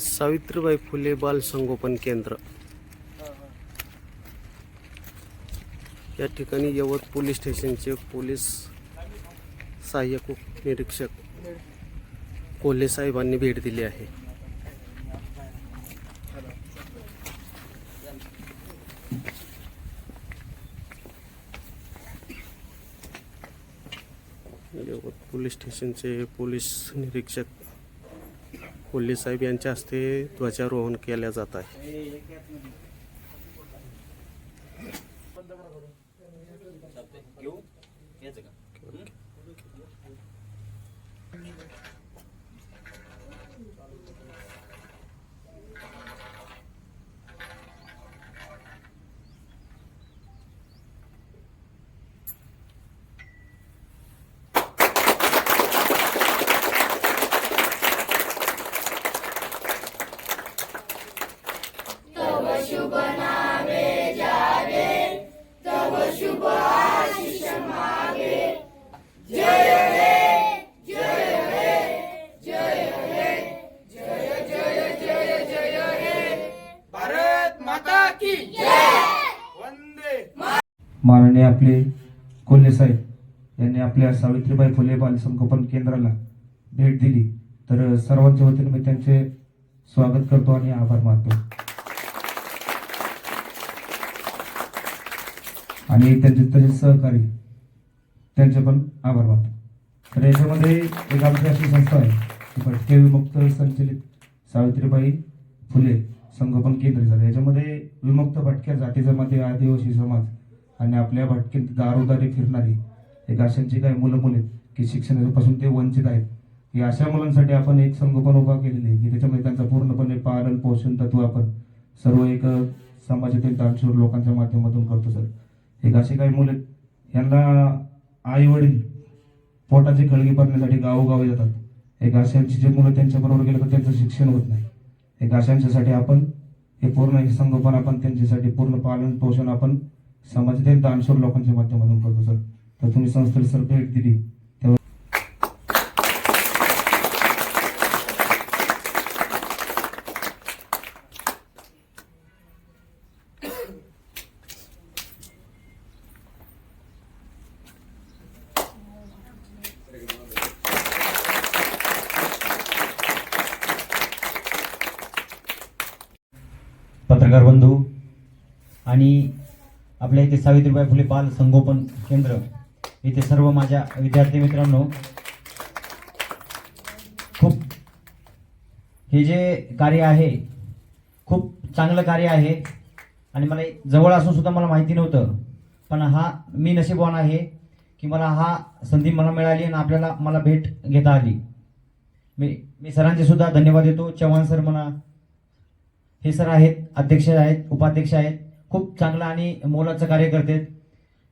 सावित्रीबाई फुले बाल संगोपन केंद्र. या ठिकाणी यवत पोलीस स्टेशनचे पोलीस सहाय्यक निरीक्षक कोल्हे साहेबांनी भेट दिली आहे. यवत पोलीस स्टेशनचे पोलीस निरीक्षक कोल्हे साहेब यांच्या हस्ते ध्वजारोहण केल्या जात आहे. माननीय आपले कोल्हे साहेब यांनी आपल्या सावित्रीबाई फुले बालसंगोपन केंद्राला भेट दिली. तर सर्वांच्या वतीने मी त्यांचे स्वागत करतो आणि आभार मानतो. आणि त्यांचे तसेच सहकारी त्यांचे पण आभार मानतो. तर याच्यामध्ये एक आमची अशी संस्था आहे भटके विमुक्त संचलित सावित्रीबाई फुले संगोपन केंद्र झालं. याच्यामध्ये विमुक्त भटक्या जाती जमाती आदिवासी समाज आणि आपल्या भटकीत दारोदारी फिरणारी एक अशांची काही मुलं मुले आहेत की शिक्षणापासून ते वंचित आहेत. की अशा मुलांसाठी आपण एक संगोपन उभा केलेले आहे की त्याच्यामध्ये त्यांचं पूर्णपणे पालन पोषण तत्व आपण सर्व एक समाजातील दानशूर लोकांच्या माध्यमातून करतो सर. एक असे काही मुले आहेत, यांना आई वडील पोटाची खळगी भरण्यासाठी गावोगावी जातात. एक अशांची जे मुलं त्यांच्याबरोबर गेलं तर त्यांचं शिक्षण होत नाही. एक अशांच्यासाठी आपण हे पूर्ण हे संगोपन आपण त्यांच्यासाठी पूर्ण पालन पोषण आपण समाजातील दानशूर लोकांच्या माध्यमातून करतो सर. तर तुम्ही संस्थेला सर भेट दिली तेव्हा पत्रकार बंधू आणि आपल्या इथे सावित्रीबाई फुले बाल संगोपन केंद्र. इथे सर्व माझ्या विद्यार्थी मित्रांनो खूप हे जे कार्य आहे खूप चांगलं कार्य आहे आणि मला जवळ असून सुद्धा मला माहिती नव्हतं पण हा मी नशीबवान आहे की मला हा संधी मला मिळाली आणि आपल्याला मला भेट घेता आली. मी मी सरांचे सुद्धा धन्यवाद देतो. चव्हाण सर म्हणा हे सर आहेत अध्यक्ष आहेत उपाध्यक्ष आहेत. खूप चांगलं आणि मोलाचं कार्य करतात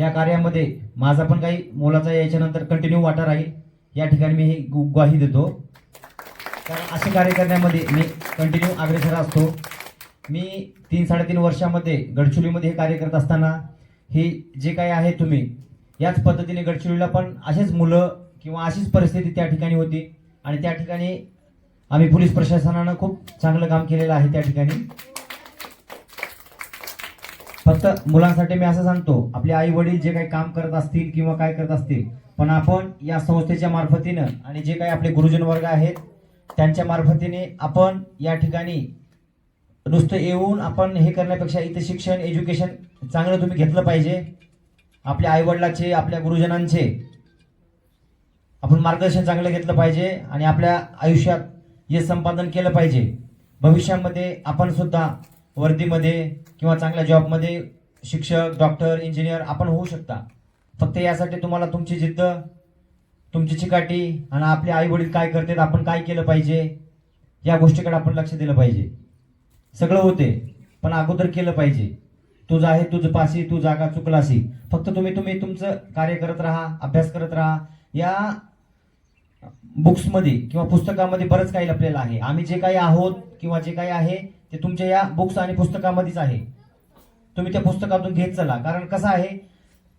या कार्यामध्ये माझा पण काही मोलाचा याच्यानंतर कंटिन्यू वाटा राहील. या ठिकाणी मी ही गु- ग्वाही देतो. कारण असे कार्य करण्यामध्ये मी कंटिन्यू अग्रेसर असतो. मी तीन साडेतीन वर्षामध्ये गडचिरोलीमध्ये हे कार्य करत असताना हे जे काही आहे तुम्ही याच पद्धतीने गडचिरोलीला पण असेच मुलं किंवा अशीच परिस्थिती त्या ठिकाणी होती. आणि त्या ठिकाणी आम्ही पोलीस प्रशासनानं खूप चांगलं काम केलेलं आहे त्या ठिकाणी. फक्त मुलांसाठी मी असं सांगतो आपले आई वडील जे काही काम करत असतील किंवा काय करत असतील पण आपण या संस्थेच्या मार्फतीनं आणि जे काही आपले गुरुजन वर्ग आहेत त्यांच्या मार्फतीने आपण या ठिकाणी नुसतं येऊन आपण हे करण्यापेक्षा इथे शिक्षण एज्युकेशन चांगलं तुम्ही घेतलं पाहिजे. आपल्या आईवडिलाचे आपल्या गुरुजनांचे आपण मार्गदर्शन चांगलं घेतलं पाहिजे आणि आपल्या आयुष्यात हे संपादन केलं पाहिजे. भविष्यामध्ये आपण सुद्धा वर्दीमध्ये किंवा चांगल्या जॉबमध्ये शिक्षक डॉक्टर इंजिनियर आपण होऊ शकता. फक्त यासाठी तुम्हाला तुमची जिद्द तुमची चिकाटी आणि आपले आई वडील काय करतात आपण काय केलं पाहिजे या गोष्टीकडे आपण लक्ष दिलं पाहिजे. सगळं होते पण अगोदर केलं पाहिजे. तुझं आहे तुझं पासी तू जागा चुकलासी. फक्त तुम्ही तुम्ही तुमचं कार्य करत राहा अभ्यास करत राहा. या बुक्समध्ये किंवा पुस्तकामध्ये बरंच काही लपलेलं आहे. आम्ही जे काही आहोत किंवा जे काही आहे ते तुमच्या या बुक्स आणि पुस्तकामध्येच आहे. तुम्ही त्या पुस्तकातून घेत चला. कारण कसं आहे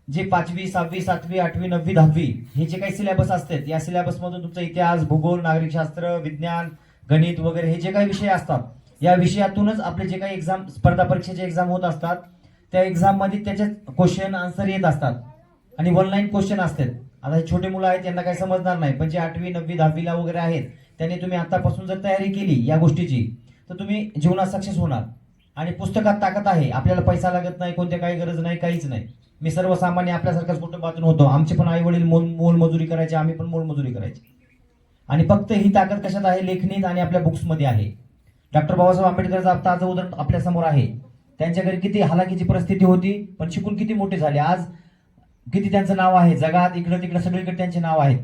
जे पाचवी सहावी सातवी आठवी नववी दहावी हे जे काही सिलेबस असतात या सिलेबसमधून तुमचा इतिहास भूगोल नागरिकशास्त्र विज्ञान गणित वगैरे हे जे काही विषय असतात या विषयातूनच आपले जे काही एक्झाम स्पर्धा परीक्षेचे एक्झाम होत असतात त्या एक्झाममध्ये त्याचे क्वेश्चन आन्सर येत असतात. आणि ऑनलाईन क्वेश्चन असतात. आता हे छोटे मुलं आहेत त्यांना काही समजणार नाही पण जे आठवी नववी दहावीला वगैरे आहेत त्यांनी तुम्ही आतापासून जर तयारी केली या गोष्टीची तर तुम्ही जीवनात सक्सेस होणार. आणि पुस्तकात ताकद आहे. आपल्याला पैसा लागत नाही कोणत्या काही गरज नाही काहीच नाही. मी सर्वसामान्य आपल्यासारख्याच कुटुंबातून होतो. आमचे पण आई वडील मोल मोलमजुरी करायचे आम्ही पण मोलमजुरी करायची. आणि फक्त ही ताकद कशात आहे? लेखणीत आणि आपल्या बुक्समध्ये आहे. डॉक्टर बाबासाहेब आंबेडकरचं आता आज उदाहरण आपल्यासमोर आहे. त्यांच्या घरी किती हालाकीची परिस्थिती होती पण शिकून किती मोठे झाले. आज किती त्यांचं नाव आहे? जगात इकडं तिकडं सगळीकडे त्यांचे नाव आहेत.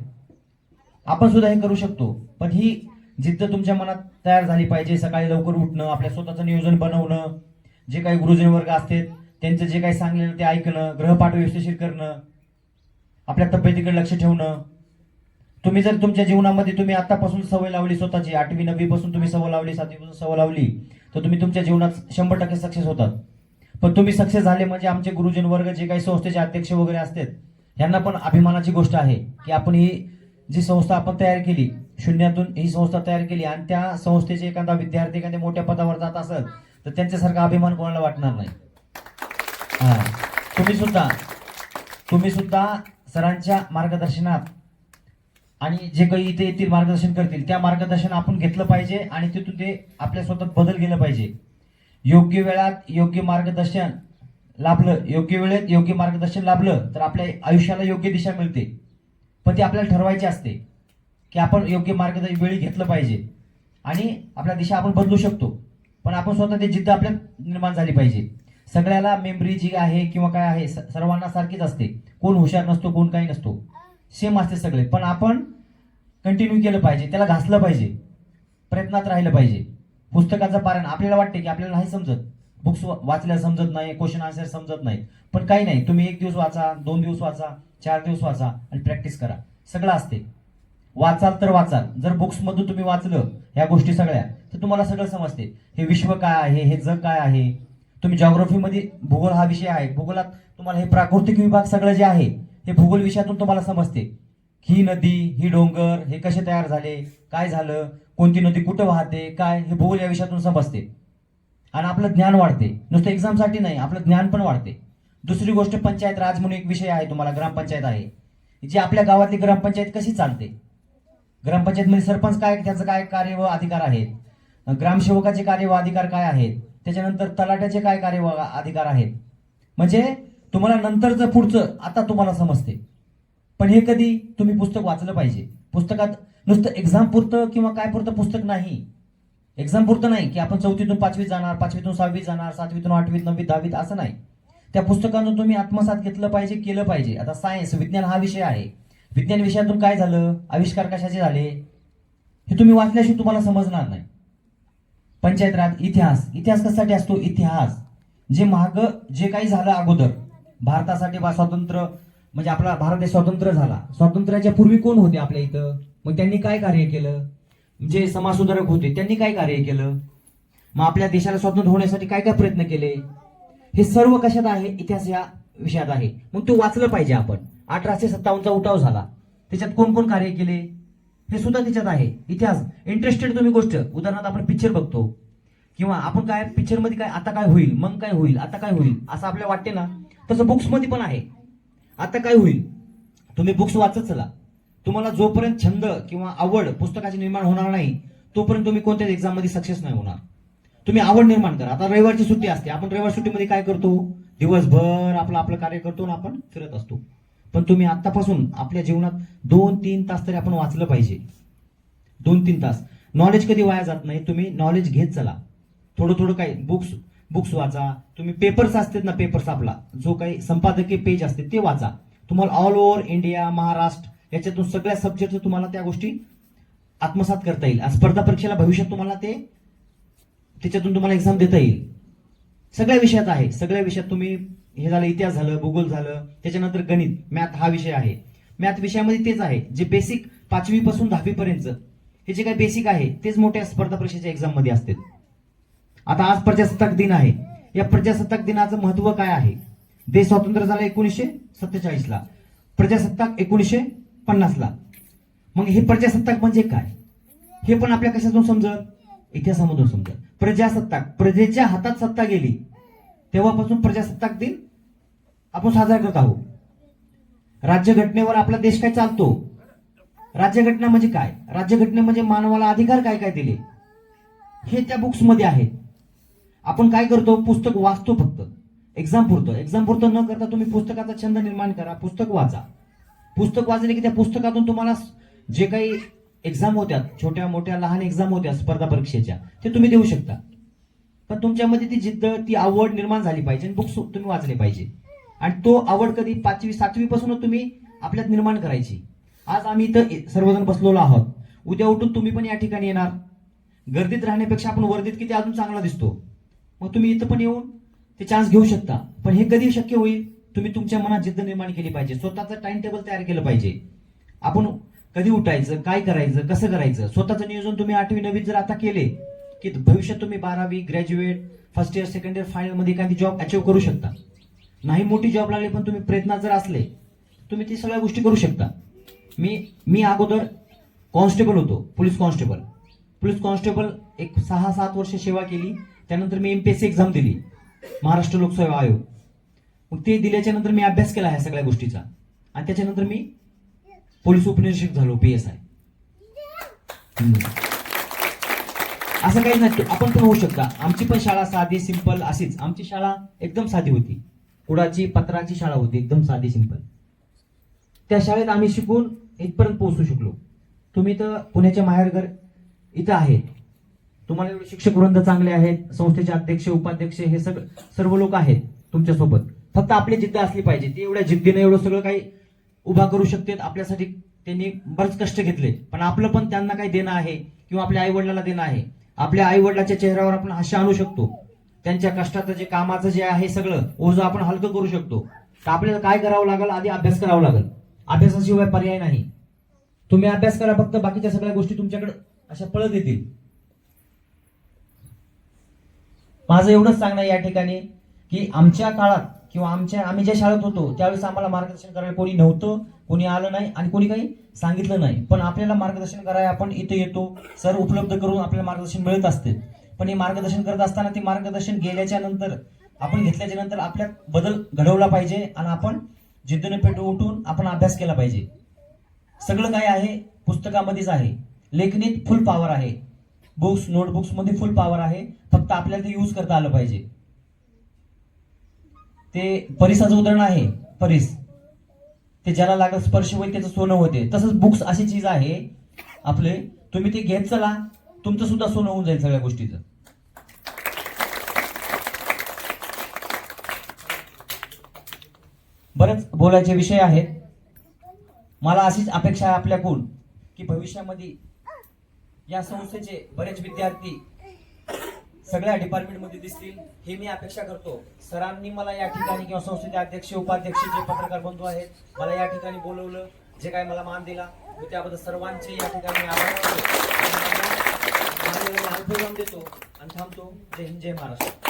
आपण सुद्धा हे करू शकतो. पण ही जिद्द तुमच्या मनात तयार झाली पाहिजे. सकाळी लवकर उठणं आपल्या स्वतःचं नियोजन बनवणं जे काही गुरुजन वर्ग असतात त्यांचं जे काही सांगलेलं ते ऐकणं ग्रहपाठ व्यवस्थिशीर करणं आपल्या तब्येतीकडे लक्ष ठेवणं. तुम्ही जर तुमच्या जीवनामध्ये तुम्ही आतापासून सवय लावली स्वतःची आठवी नववी पासून तुम्ही सवय लावली सातवीपासून सवय लावली तर तुम्ही तुमच्या जीवनात शंभर टक्के सक्सेस होतात. पण तुम्ही सक्सेस झाले म्हणजे आमचे गुरुजन वर्ग जे काही संस्थेचे अध्यक्ष वगैरे असतात यांना पण अभिमानाची गोष्ट आहे की आपण ही जी संस्था आपण तयार केली शून्यातून ही संस्था तयार केली आणि त्या संस्थेचे एखादा विद्यार्थी एखाद्या मोठ्या पदावर जात असेल तर त्यांच्यासारखा अभिमान कोणाला वाटणार नाही. तुम्ही सुद्धा तुम्ही सुद्धा सरांच्या मार्गदर्शनात आणि जे काही इथे येतील मार्गदर्शन करतील त्या मार्गदर्शन आपण घेतलं पाहिजे आणि तिथून ते आपल्या स्वतः बदल गेलं पाहिजे. योग्य वेळात योग्य मार्गदर्शन लाभलं योग्य वेळेत योग्य मार्गदर्शन लाभलं तर आपल्या आयुष्याला योग्य दिशा मिळते. पण ती आपल्याला ठरवायची असते. की आपण योग्य मार्गदर्शन वेळी घेतलं पाहिजे. आणि आपल्या दिशा आपण बदलू शकतो. पण आपण स्वतः ते जिद्द आपल्यात निर्माण झाली पाहिजे. सगळ्याला मेमरी जी आहे किंवा काय आहे स- सर्वांना सारखीच असते. कोण हुशार नसतो कोण काही नसतो. सेम असते सगळे. पण आपण कंटिन्यू केलं पाहिजे. त्याला घासलं पाहिजे. प्रयत्नात राहिलं पाहिजे. पुस्तकाचं पारायण. आपल्याला वाटते की आपल्याला नाही समजत. बुक्स वाचल्या समजत नाही क्वेश्चन आन्सर समजत नाही. पण काही नाही. तुम्ही एक दिवस वाचा दोन दिवस वाचा चार दिवस वाचा आणि प्रॅक्टिस करा. सगळं असते. वाचाल तर वाचाल. जर बुक्समधून तुम्ही वाचलं ह्या गोष्टी सगळ्या तर तुम्हाला सगळं समजते. हे विश्व काय आहे? हे जग काय आहे? तुम्ही जॉग्रफीमध्ये भूगोल हा विषय आहे. भूगोलात तुम्हाला हे प्राकृतिक विभाग सगळं जे आहे हे भूगोल विषयातून तुम्हाला समजते. ही नदी ही डोंगर हे कसे तयार झाले? काय झालं? कोणती नदी कुठं वाहते? काय? हे भूगोल या विषयातून समजते. आणि आपलं ज्ञान वाढते. नुसतं एक्झामसाठी नाही आपलं ज्ञान पण वाढते. दुसरी गोष्ट पंचायत राज म्हणून एक विषय आहे तुम्हाला ग्रामपंचायत आहे. जी आपल्या गावातली ग्रामपंचायत कशी चालते? ग्रामपंचायतमध्ये सरपंच काय त्याचं काय कार्य व अधिकार आहेत? ग्रामसेवकाचे कार्य व अधिकार काय आहेत? त्याच्यानंतर तलाट्याचे काय कार्य व अधिकार आहेत? म्हणजे तुम्हाला नंतरचं पुढचं आता तुम्हाला समजते. पण हे कधी तुम्ही पुस्तक वाचलं पाहिजे. पुस्तकात नुसतं एक्झाम पुरतं किंवा काय पुरतं पुस्तक नाही. एक्झाम पुरतं नाही की आपण चौथीतून पाचवीत जाणार पाचवीतून सहावीत जाणार सातवीतून आठवीत नववीत दहावीत असं नाही. त्या पुस्तकातून तुम्ही आत्मसात घेतलं पाहिजे केलं पाहिजे. आता सायन्स विज्ञान हा विषय आहे. विज्ञान विषयातून काय झालं? आविष्कार कशाचे झाले? हे तुम्ही वाचल्याशिवाय तुम्हाला समजणार नाही. पंचायत राज इतिहास. इतिहास कशासाठी असतो? इतिहास. जे महाग जे काही झालं अगोदर भारतासाठी बा स्वातंत्र्य म्हणजे आपला भारत देश स्वतंत्र झाला. स्वातंत्र्याच्या पूर्वी कोण होते आपल्या इथं? मग त्यांनी काय कार्य केलं? जे समाजसुधारक होते त्यांनी काय कार्य केलं? मग आपल्या देशाला स्वतंत्र होण्यासाठी काय काय प्रयत्न केले? हे सर्व कशात आहे? इतिहास या विषयात आहे. मग तो वाचलं पाहिजे आपण. अठराशे सत्तावन्नचा उठाव झाला. त्याच्यात कोण कोण कार्य केले? हे सुद्धा त्याच्यात आहे. इतिहास. इंटरेस्टेड तुम्ही गोष्ट. उदाहरणार्थ आपण पिक्चर बघतो. किंवा आपण काय पिक्चरमध्ये काय आता काय होईल? मग काय होईल? आता काय होईल? असं आपल्याला वाटते ना? तसं बुक्समध्ये पण आहे. आता काय होईल? तुम्ही बुक्स वाचत चला. तुम्हाला जोपर्यंत छंद किंवा आवड पुस्तकाची निर्माण होणार नाही तोपर्यंत तुम्ही कोणत्याच एक्झाममध्ये सक्सेस नाही होणार. तुम्ही आवड निर्माण करा. आता रविवारची सुट्टी असते. आपण रविवार सुट्टीमध्ये काय करतो? दिवसभर आपलं आपलं कार्य करतो आणि आपण फिरत असतो. पण तुम्ही आतापासून आपल्या जीवनात दोन तीन तास तरी आपण वाचलं पाहिजे. दोन तीन तास. नॉलेज कधी वाया जात नाही. तुम्ही नॉलेज घेत चला. थोडं थोडं काय बुक्स बुक्स वाचा. तुम्ही पेपर्स असतात ना पेपर्स आपला. जो काही संपादकीय पेज असते ते वाचा. तुम्हाला ऑल ओव्हर इंडिया महाराष्ट्र याच्यातून सगळ्या सब्जेक्ट तुम्हाला त्या गोष्टी आत्मसात करता येईल. आणि स्पर्धा परीक्षेला भविष्यात तुम्हाला ते त्याच्यातून तुम्हाला एक्झाम देता येईल. सगळ्या विषयात आहे. सगळ्या विषयात तुम्ही हे झालं इतिहास झालं भूगोल झालं त्याच्यानंतर गणित मॅथ हा विषय आहे. मॅथ विषयामध्ये तेच आहे जे बेसिक पाचवी पासून दहावी पर्यंत हे जे काही बेसिक आहे तेच मोठ्या स्पर्धा परीक्षेच्या एक्झाममध्ये असतात आता आज प्रजासत्ताक दिन आहे. या प्रजासत्ताक दिनाचं महत्त्व काय आहे? देश स्वातंत्र्य झाला एकोणीसशे सत्तेचाळीस ला प्रजासत्ताक एकोणीसशे पन्नास ला मग हे प्रजासत्ताक म्हणजे काय? हे पण आपल्या कशातून समजत इतिहासामधून समजत प्रजासत्ताक प्रजेच्या हातात सत्ता गेली. तेव्हापासून प्रजासत्ताक दिन आपण साजरा करत आहोत. राज्यघटनेवर आपला देश काय चालतो? राज्यघटना म्हणजे काय? राज्यघटने म्हणजे मानवाला अधिकार काय काय दिले? हे त्या बुक्समध्ये आहे. आपण काय करतो? पुस्तक वाचतो फक्त. एक्झाम पुरतं. एक्झाम पुरतं न करता तुम्ही पुस्तकाचा छंद निर्माण करा. पुस्तक वाचा. पुस्तक वाचले की त्या पुस्तकातून तुम्हाला जे काही एक्झाम होत्या छोट्या मोठ्या लहान एक्झाम होत्या स्पर्धा परीक्षेच्या ते तुम्ही देऊ शकता. पण तुमच्यामध्ये ती जिद्द ती आवड निर्माण झाली पाहिजे आणि बुक्स तुम्ही वाचले पाहिजे. आणि तो आवड कधी पाचवी सातवी पासूनच तुम्ही आपल्यात निर्माण करायची. आज आम्ही इथं सर्वजण बसलेलो आहोत. उद्या उठून तुम्ही पण या ठिकाणी येणार. गर्दीत राहण्यापेक्षा आपण वर्दीत किती अजून चांगला दिसतो. मग तुम्ही इथं पण येऊन ते चान्स घेऊ शकता. पण हे कधी शक्य होईल? तुम्ही तुमच्या मनात जिद्द निर्माण केली पाहिजे. स्वतःचं टाइम टेबल तयार केलं पाहिजे. आपण कधी उठायचं काय करायचं कसं करायचं? स्वतःचं नियोजन तुम्ही आठवी नवीन जर आता केले की भविष्यात तुम्ही बारावी graduate first year second year फायनलमध्ये एखादी जॉब अचीव करू शकता. नाही मोठी जॉब लागली पण तुम्ही प्रयत्नात जर असले तुम्ही ती सगळ्या गोष्टी करू शकता. मी मी अगोदर कॉन्स्टेबल होतो पोलीस कॉन्स्टेबल पोलीस कॉन्स्टेबल एक सहा सात वर्ष सेवा केली त्यानंतर मी एमपीएससी एक्झाम दिली महाराष्ट्र लोकसेवा आयोग. मग ते दिल्याच्या नंतर मी अभ्यास केला ह्या सगळ्या गोष्टीचा. आणि त्याच्यानंतर मी पोलीस उपनिरीक्षक झालो पी एस आय असं काही नाही आपण पण होऊ शकता. आमची पण शाळा साधी सिंपल अशीच. आमची शाळा एकदम साधी होती. कुडाची पत्राची शाळा होती. एकदम साधी सिंपल त्या शाळेत आम्ही शिकून इथपर्यंत पोहोचू शकलो. तुम्ही तर पुण्याच्या माहेरघर इथं आहे तुम्हाला एवढे शिक्षक वृंद चांगले आहेत. संस्थेचे अध्यक्ष उपाध्यक्ष हे सगळं सर्व लोक आहेत तुमच्यासोबत. फक्त आपली जिद्द असली पाहिजे. ती एवढ्या जिद्दीने एवढं सगळं काही उभा करू शकते आपल्यासाठी त्यांनी बरेच कष्ट घेतले. पण आपलं पण त्यांना काही देणं आहे किंवा आपल्या आई वडिलांना देणं आहे. आपल्या आई वडिलाच्या चेहऱ्यावर आपण हास्य आणू शकतो. त्यांच्या कष्टाचं जे कामाचं जे आहे सगळं ओझं आपण हलकं करू शकतो. तर आपल्याला काय करावं लागेल? आधी अभ्यास करावा लागेल. अभ्यासाशिवाय पर्याय नाही. तुम्ही अभ्यास करा फक्त बाकीच्या सगळ्या गोष्टी तुमच्याकडे अशा पळत येतील. माझं एवढंच सांगणं आहे या ठिकाणी की आमच्या काळात किंवा आमच्या आम्ही ज्या शाळेत होतो त्यावेळेस आम्हाला मार्गदर्शन करायला कोणी नव्हतं कोणी आलं नाही आणि कोणी काही सांगितलं नाही. पण आपल्याला मार्गदर्शन करायला आपण इथे येतो सर उपलब्ध करून आपल्याला मार्गदर्शन मिळत असते. पण हे मार्गदर्शन करत असताना ते मार्गदर्शन गेल्याच्यानंतर आपण घेतल्याच्या नंतर आपल्यात बदल घडवला पाहिजे आणि आपण जिद्दीने पेटू उठून आपण अभ्यास केला पाहिजे. सगळं काय आहे? पुस्तकामध्येच आहे. लेखनीत फुल पॉवर आहे. बुक्स नोटबुक्समध्ये फुल पॉवर आहे. फक्त आपल्याला ते यूज करता आलं पाहिजे. ते परिसाचं उदाहरण आहे परिस. ते ज्याला लागत स्पर्श होईल त्याचं सोनं होते. तसंच बुक्स अशी चीज आहे आपले तुम्ही ते घेत चला तुमचं सुद्धा सोनं होऊन जाईल सगळ्या गोष्टीचं. बरेच बोलायचे विषय आहेत. मला अशीच अपेक्षा आहे आपल्याकडून की भविष्यामध्ये या संस्थेचे बरेच विद्यार्थी सगळ्या डिपार्टमेंटमध्ये दिसतील. हे मी अपेक्षा करतो. सरांनी मला या ठिकाणी किंवा संस्थेचे अध्यक्ष उपाध्यक्ष जे पत्रकार बंधू आहेत मला या ठिकाणी बोलवलं जे काय मला मान दिला. मी त्याबद्दल सर्वांचे या ठिकाणी आभार देतो आणि थांबतो. जय हिंद जय महाराष्ट्र.